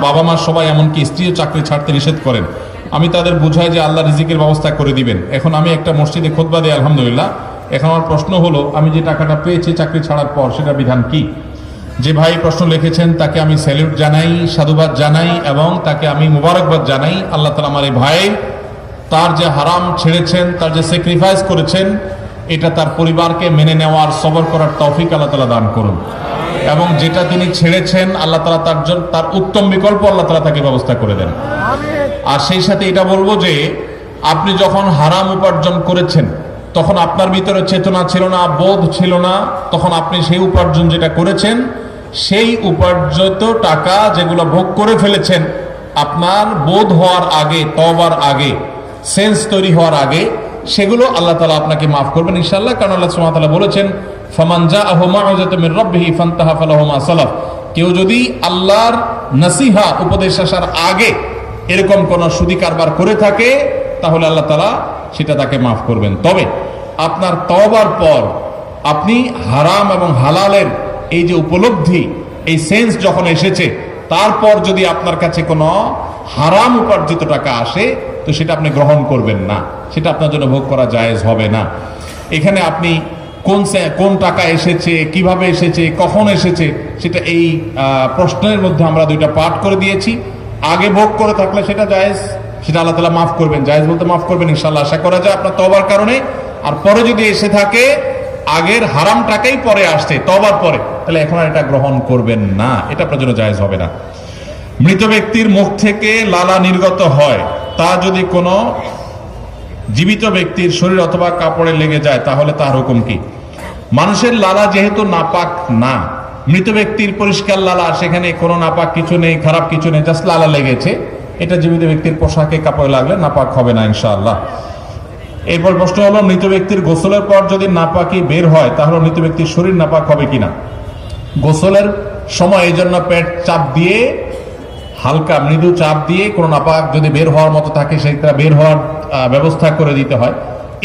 বাবা মা সবাই এমনকি স্ত্রীও চাকরি ছাড়তে নিষেধ করেন। আমি তাদের বুঝাই যে আল্লাহ রিজিকের ব্যবস্থা করে দিবেন। এখন আমি একটা মসজিদে খোদবা দিই, আলহামদুলিল্লাহ। এখন আমার প্রশ্ন হলো, আমি যে টাকাটা পেয়েছি চাকরি ছাড়ার পর সেটা বিধান কি? যে ভাই প্রশ্ন লিখেছেন, তাকে আমি স্যালিউট জানাই, সাধুবাদ জানাই এবং তাকে আমি মুবারকবাদ জানাই, আল্লাহ তালা আমার এই ভাই, তার যে হারাম ছেড়েছেন, তার যে স্যাক্রিফাইস করেছেন, এটা তার পরিবারকে মেনে নেওয়ার, সবর করার তৌফিক আল্লাহ তালা দান করুন। এবং যেটা তিনি ছেড়েছেন, আল্লাহ তালা তার জন্য তার উত্তম বিকল্প আল্লাহ তালা তাকে ব্যবস্থা করে দেন। আর সেই সাথে এটা বলব যে, আপনি যখন হারাম উপার্জন করেছেন, তখন আপনার ভিতরে চেতনা ছিল না, বোধ ছিল না, তখন আপনি সেই উপার্জন যেটা করেছেন, সেই উপার্জিত টাকা যেগুলো ভোগ করে ফেলেছেন, আপনার বোধ হওয়ার আগে তবার আগে, সেন্স তৈরি হওয়ার আগে সেগুলো আল্লাহ তালা আপনাকে মাফ করবেন ইনশাল্লাহ কারণ আল্লাহ তাআলা বলেছেন ফামানজা আহমা মির রাব্বিহি ফান্তাহা সালাফ। কেউ যদি আল্লাহর নসিহা, উপদেশ আসার আগে এরকম কোন সুদি কারবার করে থাকে, তাহলে আল্লাহ তালা সেটা তাকে মাফ করবেন। তবে আপনার তবার পর আপনি হারাম এবং হালালের এই যে উপলব্ধি, এই সেন্স যখন এসেছে, তারপর যদি আপনার কাছে কোনো হারাম উপার্জিত টাকা আসে তো সেটা আপনি গ্রহণ করবেন না। সেটা আপনার জন্য ভোগ করা জায়েজ হবে না। এখানে আপনি কোন কোন টাকা এসেছে, কীভাবে এসেছে, কখন এসেছে, সেটা এই প্রশ্নের মধ্যে আমরা দুইটা পাঠ করে দিয়েছি। আগে ভোগ করে থাকলে সেটা জায়েজ, সেটা আল্লাহ তালা মাফ করবেন। জায়েজ বলতে মাফ করবেন ইনশাল্লাহ আশা করা যায় আপনার তবার কারণে। আর পরে যদি এসে থাকে, আগের হারাম টাকাই পরে আসছে তবার পরে, তাহলে এখন আর এটা গ্রহণ করবেন না। এটা আপনার জন্য জায়েজ হবে না। মৃত ব্যক্তির মুখ থেকে লালা নির্গত হয়। তা যদি কোনো জীবিত ব্যক্তির শরীর অথবা কাপড়ে লেগে যায়, তাহলে তার হুকুম কি? মানুষের লালা যেহেতু নাপাক না, মৃত ব্যক্তির পরিষ্কার লালা, সেখানে কোনো নাপাক কিছু নেই, খারাপ কিছু নেই, জাস্ট লালা লেগেছে। এটা জীবিত ব্যক্তির পোশাকে কাপড়ে লাগলে নাপাক হবে না, ইনশাআল্লাহ। এরপর প্রশ্ন হলো, মৃত ব্যক্তির গোসলের পর যদি নাপাকি বের হয়, তাহলে মৃত ব্যক্তির শরীর নাপাক হবে কিনা? গোসলের সময় এই জন্য পেট চাপ দিয়ে হালকা মৃদু চাপ দিয়ে কোনো নাপাক যদি বের হওয়ার মতো থাকে সেটা বের হওয়ার ব্যবস্থা করে দিতে হয়।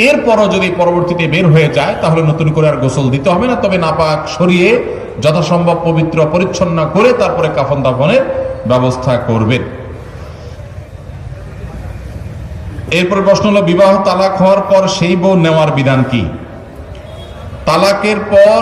এরপরও যদি পরবর্তীতে বের হয়ে যায়, তাহলে নতুন করে আর গোসল দিতে হবে না। তবে নাপাক সরিয়ে যথাসম্ভব পবিত্র, পরিচ্ছন্ন করে তারপরে কাফন দাফনের ব্যবস্থা করবেন। এরপর প্রশ্ন হলো, বিবাহ তালাক হওয়ার পর সেই বউ নেওয়ার বিধান কি? তালাকের পর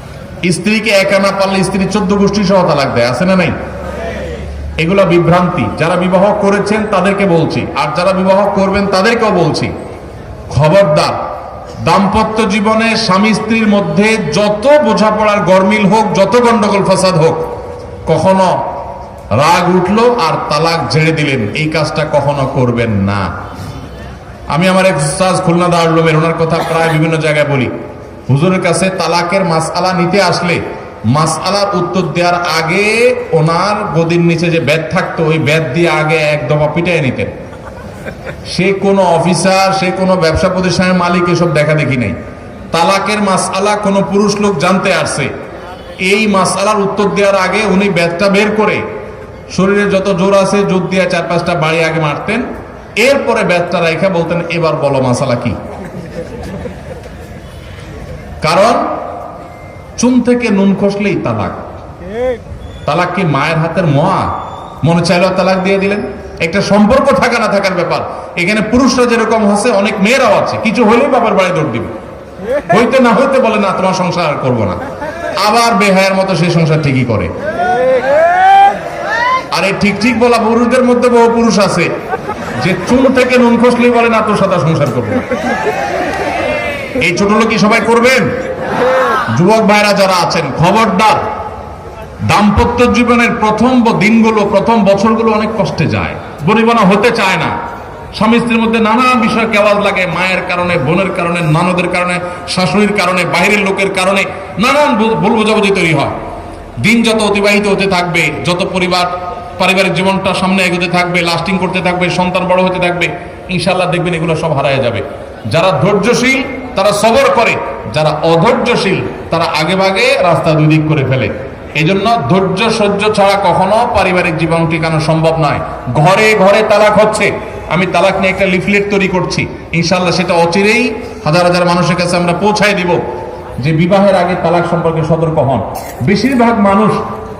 স্ত্রীকে একা না পারলে স্ত্রী চোদ্দ গোষ্ঠী সহ তালাক দেয় আছে না নাই? এগুলো বিভ্রান্তি। যারা বিবাহ করেছেন তাদেরকে বলছি, আর যারা বিবাহ করবেন তাদেরকেও বলছি, খবরদার, দাম্পত্য জীবনে স্বামী স্ত্রীর মধ্যে যত বোঝাপড়ার গরমিল হোক, যত গন্ডগোল ফাসাদ হোক, কখনো রাগ উঠল আর তালাক ঝেড়ে দিলেন। এই কাজটা কখনো করবেন না। আমি আমার এক খুলনা দারুলমের ওনার কথা প্রায় বিভিন্ন জায়গায় বলি। হুজুরের কাছে তালাকের মাসআলা নিতে আসলে মাসআলার উত্তর দেওয়ার আগে ওনার গদির নিচে যে ব্যাদ থাকতো, ওই ব্যাদ দিয়ে আগে এক দফা পিটাই নিতেন। সে কোনো অফিসার, সে কোনো ব্যবসা প্রতিষ্ঠানের মালিক এসব দেখা দেখি নাই। তালাকের মাসআলা কোনো পুরুষ লোক জানতে আসছে। এই মাসআলার উত্তর দেওয়ার আগে উনি ব্যাদটা বের করে শরীরে যত জোর আছে জোর দিয়ে চার পাঁচটা বাড়ি আগে মারতেন। এরপরে ব্যাদটা রেখে বলতেন, এবার বলো মাসালা কি? কারণ চুন থেকে নুন খসলেই তালাক। তালাক কি মায়ের হাতের মহা মনে চাইলো তালাক দিয়ে দিলেন? একটা সম্পর্ক থাকা না থাকার ব্যাপার। এখানে পুরুষরা যেরকম হচ্ছে অনেক মেয়েরাও আছে। কিছু হলেই বাবার বাড়ি দৌড় দিবে। হইতে না হইতে বলে, না, তোমার সংসার করব না। আবার বেহায়ের মতো সেই সংসার ঠিকই করে। আর এই ঠিক ঠিক বলা, পুরুষদের মধ্যে বহু পুরুষ আছে। যে চুন থেকে নুন খসলেই বলে, না, তোর সাথে সংসার করব। এই ছোট সবাই করবেন? যুবক ভাইরা যারা আছেন, খবরদার। দাম্পত্য জীবনের প্রথম দিনগুলো, প্রথম বছরগুলো অনেক কষ্টে যায়। বনিবনা হতে চায় না। স্বামী স্ত্রীর মধ্যে নানা বিষয় কেওয়াজ লাগে, মায়ের কারণে, বোনের কারণে, নানদের কারণে, শাশুড়ির কারণে, বাইরের লোকের কারণে নানান ভুল বোঝাবুঝি তৈরি হয়। দিন যত অতিবাহিত হতে থাকবে, যত পরিবার, পারিবারিক জীবনটা সামনে এগোতে থাকবে লাস্টিং করতে থাকবে, সন্তান বড় হতে থাকবে ইনশাল্লাহ দেখবেন এগুলো সব হারায় যাবে। যারা ধৈর্যশীল তারা সবর করে, যারা অধৈর্যশীল, তারা আগে ভাগে রাস্তা দুই দিক করে ফেলে। এই জন্য ধৈর্য, সহ্য ছাড়া কখনো পারিবারিক জীবন টিকানো সম্ভব নয়। ঘরে ঘরে তালাক হচ্ছে। আমি তালাক নিয়ে একটা লিফলেট তৈরি করছি। ইনশাল্লাহ সেটা অচিরেই হাজার হাজার মানুষের কাছে আমরা পৌঁছায় দিব। যে বিবাহের আগে তালাক সম্পর্কে সতর্ক হন। বেশিরভাগ মানুষ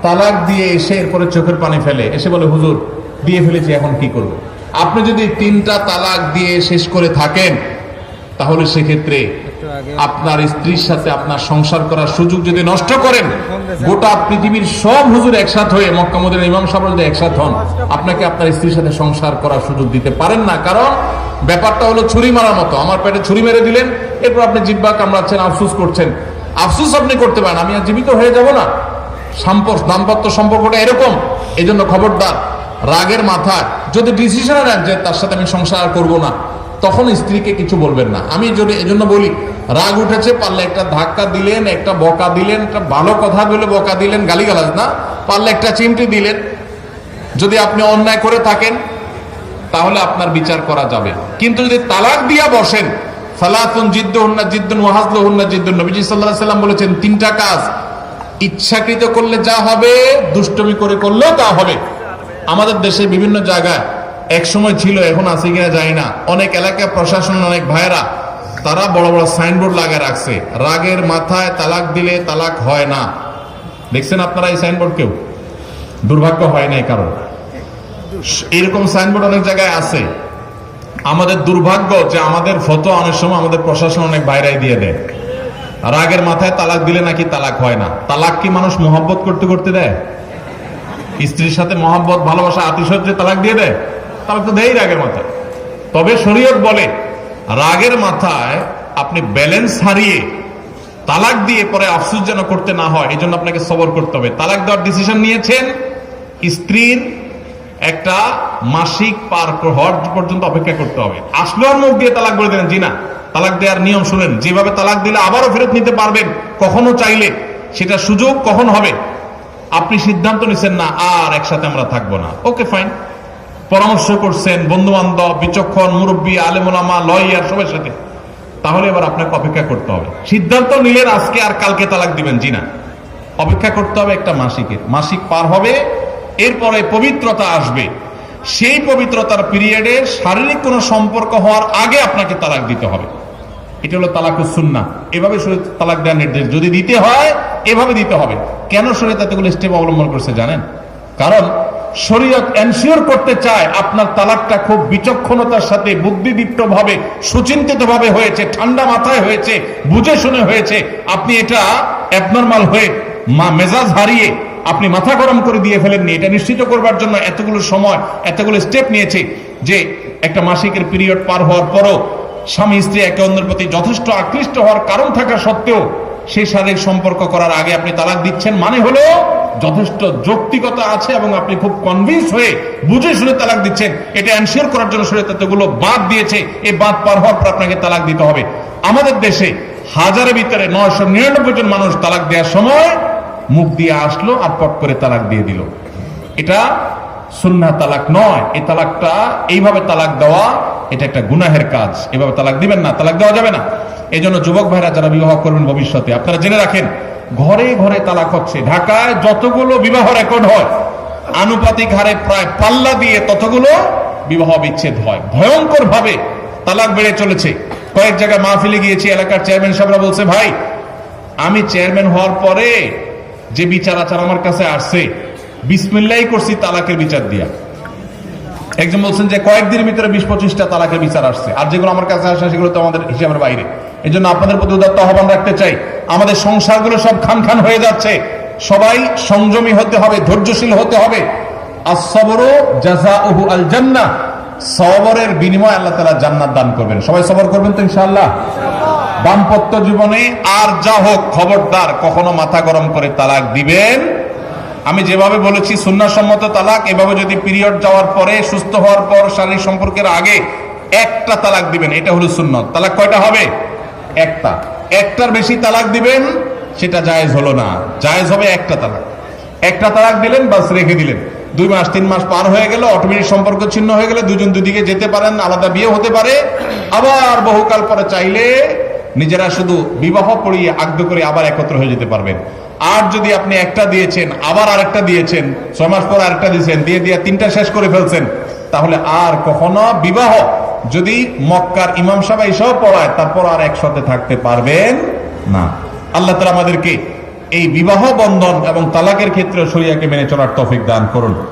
তালাক দিয়ে এসে এরপরে চোখের পানি ফেলে। এসে বলে, হুজুর, দিয়ে ফেলেছি, এখন কি করব? আপনি যদি তিনটা তালাক দিয়ে শেষ করে থাকেন তাহলে সেক্ষেত্রে আপনার স্ত্রীর সাথে আপনার সংসার করার সুযোগ যদি নষ্ট করেন গোটা পৃথিবীর সব হুজুর একসাথ হয়ে মক্কামদের ইমাম সাহেব যদি একসাথ হন আপনাকে আপনার স্ত্রীর সাথে সংসার করার সুযোগ দিতে পারেন না। কারণ ব্যাপারটা হলো ছুরি মারার মতো। আমার পেটে ছুরি মেরে দিলেন এরপর আপনি জিব্বা কামড়াচ্ছেন আফসুস করছেন। আফসুস আপনি করতে পারেন আমি আর জীবিত হয়ে যাব না। সম্পর্ক দাম্পত্য সম্পর্কটা এরকম এই জন্য খবরদার রাগের মাথায়। যদি ডিসিশন নেন যে তার সাথে আমি সংসার করব না তখন স্ত্রীকে কিছু বলবেন না। আমি যদি এজন্য বলি, রাগ উঠেছে, পারলে একটা ধাক্কা দিলেন, একটা বকা দিলেন, একটা ভালো কথা বলে বকা দিলেন, গালিগালাজ না, পারলে একটা চিমটি দিলেন। যদি আপনি অন্যায় করে থাকেন, তাহলে আপনার বিচার করা যাবে। কিন্তু যদি তালাক দিয়া বসেন জিদ্দ হুন্না সাল্লাম বলেছেন, তিনটা কাজ। ইচ্ছাকৃত করলে যা হবে, দুষ্টমি করে করলেও তা হবে। আমাদের দেশে বিভিন্ন জায়গায় এক সময় ছিল, এখন আছে কিনা যায় না। অনেক এলাকা প্রশাসন, অনেক ভাইরা তারা বড় বড় সাইনবোর্ড লাগিয়ে রাখছে। রাগের মাথায় তালাক দিলে তালাক হয় না। দেখছেন আপনারা এই সাইনবোর্ড কেউ? দুর্ভাগ্য হয় নাই কারণ এরকম সাইনবোর্ড অনেক জায়গায় আছে। আমাদের দুর্ভাগ্য যে আমাদের ফটো অনেক সময় আমাদের প্রশাসন অনেক বাইরে দিয়ে দেয়। রাগের মাথায় তালাক দিলে নাকি তালাক হয় না। তালাক কি মানুষ মোহাব্বত করতে করতে দেয়? স্ত্রীর সাথে মহাব্বত, ভালোবাসা, আতিশয্যে তালাক দিয়ে দেয়? তালাক তো দেয় রাগের মাথায়। তবে শরীয়ত বলে, রাগের মাথায় আপনি ব্যালেন্স হারিয়ে তালাক দিয়ে পরে আফসুস যেন করতে না হয় এই জন্য আপনাকে সবর করতে হবে। তালাক দেওয়ার ডিসিশন নিয়েছেন স্ত্রীর একটা মাসিক পার হওয়ার পর্যন্ত অপেক্ষা করতে হবে। আসলো আর মুখ দিয়ে তালাক বলে দিলেন, জি না, তালাক দেওয়ার নিয়ম শুনেন। যেভাবে তালাক দিলে আবারও ফেরত নিতে পারবেন, কখনো চাইলে। সেটা সুযোগ কখন হবে? আপনি সিদ্ধান্ত নিছেন না, আর একসাথে আমরা থাকব না। Okay, fine. পরামর্শ করছেন বন্ধু বান্ধব বিচক্ষণ, মুরব্বী, আলেমুলামা, লয়ার, সবার সাথে। তাহলে এবার আপনাকে অপেক্ষা করতে হবে। সিদ্ধান্ত নিলেন আজকে আর কালকে তালাক দিবেন, জি না। অপেক্ষা করতে হবে একটা মাসিকের মাসিক পার হবে, এরপরে পবিত্রতা আসবে। সেই পবিত্রতার পিরিয়ডে শারীরিক কোনো সম্পর্ক হওয়ার আগে আপনাকে তালাক দিতে হবে। এটা হলো তালাকুস সুন্না এভাবে তালাক দেওয়ার নির্দেশ। যদি দিতে হয়, এভাবে দিতে হবে। কেন শরীর এতগুলো স্টেপ অবলম্বন করছে জানেন? কারণ শরীয়ত এনশিওর করতে চায়, আপনার তালাকটা খুব বিচক্ষণতার সাথে বুদ্ধিদীপ্ত ভাবে সুচিন্তিত ভাবে হয়েছে, ঠান্ডা মাথায় হয়েছে, বুঝে শুনে হয়েছে। আপনি এটা অ্যাবনর্মাল হয়ে মা মেজাজ হারিয়ে আপনি মাথা গরম করে দিয়ে ফেলেননি। এটা নিশ্চিত করবার জন্য এতগুলো সময়, এতগুলো স্টেপ নিয়েছে যে একটা মাসিকের পিরিয়ড পার হওয়ার পরও স্বামী, স্ত্রী একে অন্যের প্রতি যথেষ্ট আকৃষ্ট হওয়ার কারণ থাকা সত্ত্বেও সেই শারীরিক সম্পর্ক করার আগে আপনি তালাক দিচ্ছেন মানে হলো যথেষ্ট যৌক্তিকতা আছে এবং আপনি খুব কনভিন্স হয়ে বুঝে শুনে তালাক দিচ্ছেন। এটা এনশিওর করার জন্য শরীর তত্ত্বগুলো বাদ দিয়েছে। এই বাদ পার হওয়ার পর আপনাকে তালাক দিতে হবে। আমাদের দেশে হাজারের ভিতরে নয়শো নিরানব্বই জন মানুষ তালাক দেওয়ার সময় মুখ দিয়ে আসলো আর পট করে তালাক দিয়ে দিল। এটা সুন্না তালাক নয়। এই তালাকটা, এইভাবে তালাক দেওয়া, এটা একটা গুনাহের কাজ। এভাবে তালাক দিবেন না, তালাক দেওয়া যাবে না। এই জন্য যুবক ভাইরা যারা বিবাহ করবেন ভবিষ্যতে, আপনারা জেনে রাখেন ঘরে ঘরে তালাক হচ্ছে। ঢাকায় যতগুলো বিবাহ রেকর্ড হয়, আনুপাতিক হারে প্রায় পাল্লা দিয়ে ততগুলো বিবাহ বিচ্ছেদ হয়। ভয়ঙ্কর ভাবে তালাক বেড়ে চলেছে। কয়েক জায়গায় মাহফিলে গিয়েছি, এলাকার চেয়ারম্যান সাহেবরা বলছে, ভাই, আমি চেয়ারম্যান হওয়ার পরে যে বিচার আচার আমার কাছে আসছে বিসমিল্লাই করছি তালাকের বিচার দিয়া। একজন বলছেন যে, কয়েকদিনের ভিতরে বিশ পঁচিশটা তালাকের বিচার আসছে। আর যেগুলো আমার কাছে আসে সেগুলো তো আমাদের হিসাবের বাইরে। এই জন্য আপনাদের প্রতি উদাত্ত আহ্বান রাখতে চাই। আমাদের সংসারগুলো সব খান খান হয়ে যাচ্ছে। সবাই সংযমী হতে হবে, ধৈর্যশীল হতে হবে। আল জান্নাহ সবরের বিনিময় আল্লাহ তালা জান্নাত দান করবেন। সবাই সবর করবেন তো ইনশাআল্লাহ? দাম্পত্য জীবনে আর যা হোক, খবরদার, কখনো মাথা গরম করে তালাক দিবেন। আমি যেভাবে বলেছি, সুন্নাসম্মত তালাক, এভাবে যদি পিরিয়ড যাওয়ার পরে, সুস্থ হওয়ার পর, শারীরিক সম্পর্কের আগে একটা তালাক দিবেন, এটা হলো সুন্নত। তালাক কয়টা হবে? একটা। একটার বেশি তালাক দিবেন, সেটা জায়েজ হলো না। জায়েজ হবে একটা তালাক। একটা তালাক দিলেন, বাস রেখে দিলেন। দুই মাস, তিন মাস পার হয়ে গেল অটোমেটিক সম্পর্ক ছিন্ন হয়ে গেলে, দুজন দুদিকে যেতে পারেন, আলাদা বিয়ে হতে পারে। আবার বহুকাল পরে চাইলে নিজেরা শুধু বিবাহ পড়িয়ে আগ্ধ করে আবার একত্র হয়ে যেতে পারবেন। আর যদি আপনি একটা দিয়েছেন, আবার আরেকটা দিয়েছেন, ছয় মাস পর আরেকটা দিয়েছেন, দিয়ে দিয়ে তিনটা শেষ করে ফেলছেন, তাহলে আর কখনো বিবাহ যদি মক্কার ইমাম সাহেব সব পড়ায়, তারপর আর একসাথে থাকতে পারবেন না। আল্লাহ তালা আমাদেরকে এই বিবাহ বন্ধন এবং তালাকের ক্ষেত্রে শরিয়াকে মেনে চলার তফিক দান করুন।